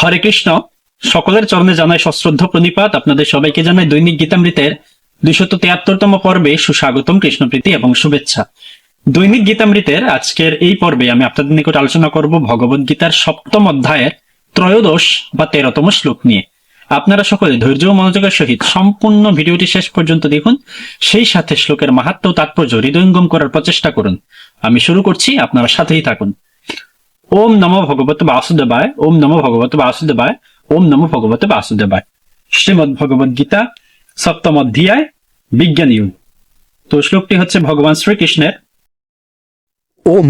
হরে কৃষ্ণ। সকলের চরণে জানায় সশ্রদ্ধ প্রণিপাত। আপনাদের সবাইকে জানাই দৈনিক গীতামৃতের দুইশত তিয়াত্তরতম পর্বে সুস্বাগতম কৃষ্ণপ্রীতি এবং শুভেচ্ছা। দৈনিক গীতামৃতের আজকের এই পর্বে আমি আপনাদের নিকট আলোচনা করব ভগবদ গীতার সপ্তম অধ্যায়ের ত্রয়োদশ বা তেরোতম শ্লোক নিয়ে। আপনারা সকলে ধৈর্য ও মনোযোগের সহিত সম্পূর্ণ ভিডিওটি শেষ পর্যন্ত দেখুন। সেই সাথে শ্লোকের মাহাত্ম তাৎপর্য হৃদয়ঙ্গম করার প্রচেষ্টা করুন। আমি শুরু করছি, আপনারা সাথেই থাকুন। ওম নমো ভগবত বাসুদেবায়, ওম নমো ভগবত বাসুদেবায়, ওম নমো ভগবত বাসুদেবায়। শ্রীমদ ভগবদ গীতা, সপ্তম অধ্যায়, বিজ্ঞান ইউগ তো শ্লোকটি হচ্ছে ভগবান শ্রীকৃষ্ণের। ওম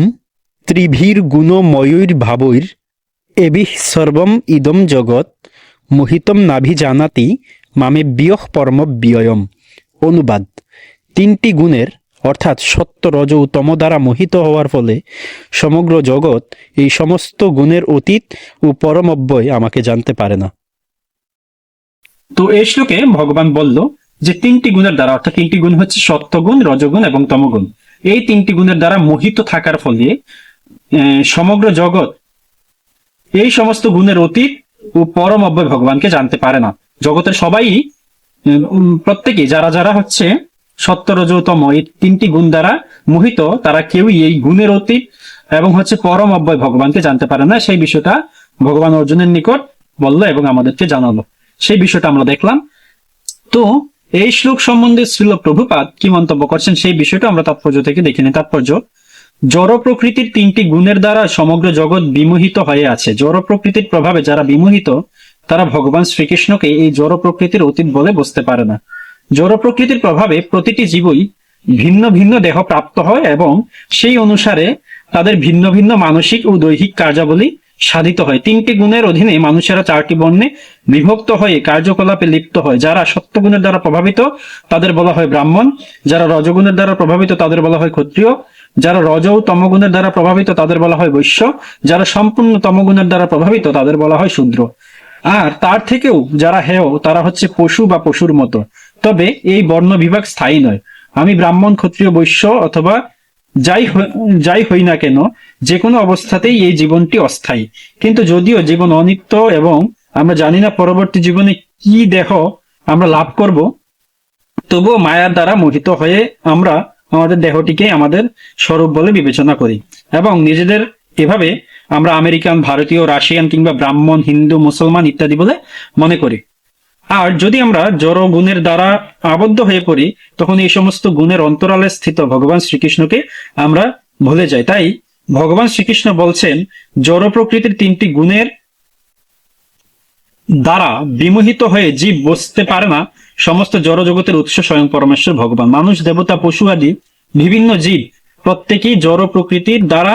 ত্রিভির্গুণময়ৈর্ভাবৈর এবিঃ সর্বম ইদম জগৎ, মোহিতম নাভিজানাতি মামে বিয়হ পরম বিয়য়ম অনুবাদ। তিনটি গুণের অর্থাৎ সত্য রজ তম দ্বারা মোহিত হওয়ার ফলে সমগ্র জগৎ এই সমস্ত গুণের অতীত ও পরম অব্যয় আমাকে জানতে পারে না। তো এই শ্লোকে ভগবান বলল যে তিনটি গুণের দ্বারা, অর্থাৎ তিনটি গুণ হচ্ছে সত্যগুণ, রজগুণ এবং তমগুণ। এই তিনটি গুণের দ্বারা মোহিত থাকার ফলে সমগ্র জগৎ এই সমস্ত গুণের অতীত ও পরম অব্যয় ভগবানকে জানতে পারে না। জগতের সবাই প্রত্যেকে যারা যারা হচ্ছে সত্য রজতম এই তিনটি গুণ দ্বারা মোহিত তারা কেউই এই গুণের অতীত এবং হচ্ছে পরম অব্যয় ভগবানকে জানতে পারে না। সেই বিষয়টা ভগবান অর্জুনের নিকট বলল এবং আমাদেরকে জানালো। সেই বিষয়টা আমরা দেখলাম। তো এই শ্লোক সম্বন্ধে শ্রীল প্রভুপাদ কি মন্তব্য করছেন সেই বিষয়টা আমরা তাৎপর্য থেকে দেখে নিই। তাৎপর্য, জড় প্রকৃতির তিনটি গুণের দ্বারা সমগ্র জগৎ বিমোহিত হয়ে আছে। জড় প্রকৃতির প্রভাবে যারা বিমোহিত, তারা ভগবান শ্রীকৃষ্ণকে এই জড় প্রকৃতির অতীত বলে বুঝতে পারে না। জড় প্রকৃতির প্রভাবে প্রতিটি জীবই ভিন্ন ভিন্ন দেহ প্রাপ্ত হয় এবং সেই অনুসারে তাদের ভিন্ন ভিন্ন মানসিক ও দৈহিক কার্যাবলী সাধিত হয়। তিনটি গুণের অধীনে মানুষেরা চারটি বর্ণে বিভক্ত হয়ে কার্যকলাপে লিপ্ত হয়। যারা সত্যগুণের দ্বারা প্রভাবিত, তাদের বলা হয় ব্রাহ্মণ। যারা রজগুণের দ্বারা প্রভাবিত, তাদের বলা হয় ক্ষত্রিয়। যারা রজ ও তমগুণের দ্বারা প্রভাবিত, তাদের বলা হয় বৈশ্য। যারা সম্পূর্ণ তমগুণের দ্বারা প্রভাবিত, তাদের বলা হয় শূদ্র। আর তার থেকেও যারা হেয়, তারা হচ্ছে পশু বা পশুর মতো। তবে এই বর্ণ বিভাগ স্থায়ী নয়। আমি ব্রাহ্মণ, ক্ষত্রিয়, বৈশ্য অথবা যাই যাই হই না কেন যে কোনো অবস্থাতেই এই জীবনটি অস্থায়ী। কিন্তু যদিও জীবন অনিত্য এবং আমরা জানি না পরবর্তী জীবনে কি দেহ আমরা লাভ করব, তবুও মায়ার দ্বারা মোহিত হয়ে আমরা আমাদের দেহটিকে আমাদের স্বরূপ বলে বিবেচনা করি এবং নিজেদের এভাবে আমরা আমেরিকান, ভারতীয়, রাশিয়ান কিংবা ব্রাহ্মণ, হিন্দু, মুসলমান ইত্যাদি বলে মনে করি। আর যদি আমরা জড় গুণের দ্বারা আবদ্ধ হয়ে পড়ি, তখন এই সমস্ত গুণের অন্তরালে স্থিত ভগবান শ্রীকৃষ্ণকে আমরা ভুলে যাই। তাই ভগবান শ্রীকৃষ্ণ বলছেন, জড় প্রকৃতির তিনটি গুণের দ্বারা বিমোহিত হয়ে জীব বসতে পারে না, সমস্ত জড় জগতের উৎস স্বয়ং পরমেশ্বর ভগবান। মানুষ, দেবতা, পশু আদি, বিভিন্ন জীব প্রত্যেকেই জড় প্রকৃতির দ্বারা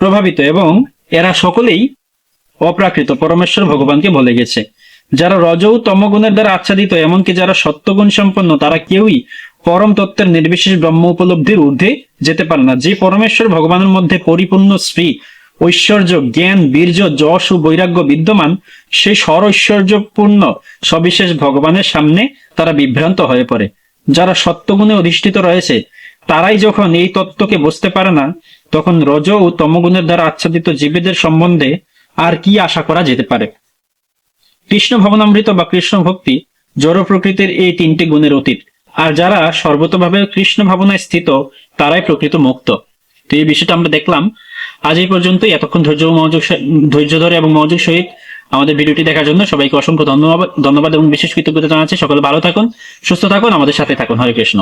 প্রভাবিত এবং এরা সকলেই অপ্রাকৃত। পরমেশ্বর ভগবানকে বলে গেছে। যারা রজ ও তমগুণের দ্বারা আচ্ছাদিত, এমনকি যারা সত্যগুণ সম্পন্ন, তারা কেউই পরম তত্ত্বের নির্বিশেষ ব্রহ্ম উপলব্ধির ঊর্ধ্বে যেতে পারে না। যে পরমেশ্বর ভগবানের মধ্যে পরিপূর্ণ শ্রী ঐশ্বর্য, জ্ঞান, বীর্য, যশ ও বৈরাগ্য বিদ্যমান সেই সরৈশ্বর্যপূর্ণ, সবিশেষ ভগবানের সামনে তারা বিভ্রান্ত হয়ে পড়ে। যারা সত্যগুণে অধিষ্ঠিত রয়েছে, তারাই যখন এই তত্ত্বকে বুঝতে পারে না, তখন রজ ও তমগুণের দ্বারা আচ্ছাদিত জীবেদের সম্বন্ধে আর কি আশা করা যেতে পারে? কৃষ্ণ ভবনামৃত বা কৃষ্ণ ভক্তি জড় প্রকৃতির এই তিনটি গুণের অতীত। আর যারা সর্বতভাবে কৃষ্ণ ভাবনায় স্থিত, তারাই প্রকৃত মুক্ত। তো এই বিষয়টা আমরা দেখলাম। আজ এই পর্যন্তই। এতক্ষণ ধৈর্য মনোযোগ ধৈর্য ধরে এবং মনোযোগ সহিত আমাদের ভিডিওটি দেখার জন্য সবাইকে অসংখ্য ধন্যবাদ ধন্যবাদ এবং বিশেষ কৃতজ্ঞতা জানাচ্ছি। সকলে ভালো থাকুন, সুস্থ থাকুন, আমাদের সাথে থাকুন। হরে কৃষ্ণ।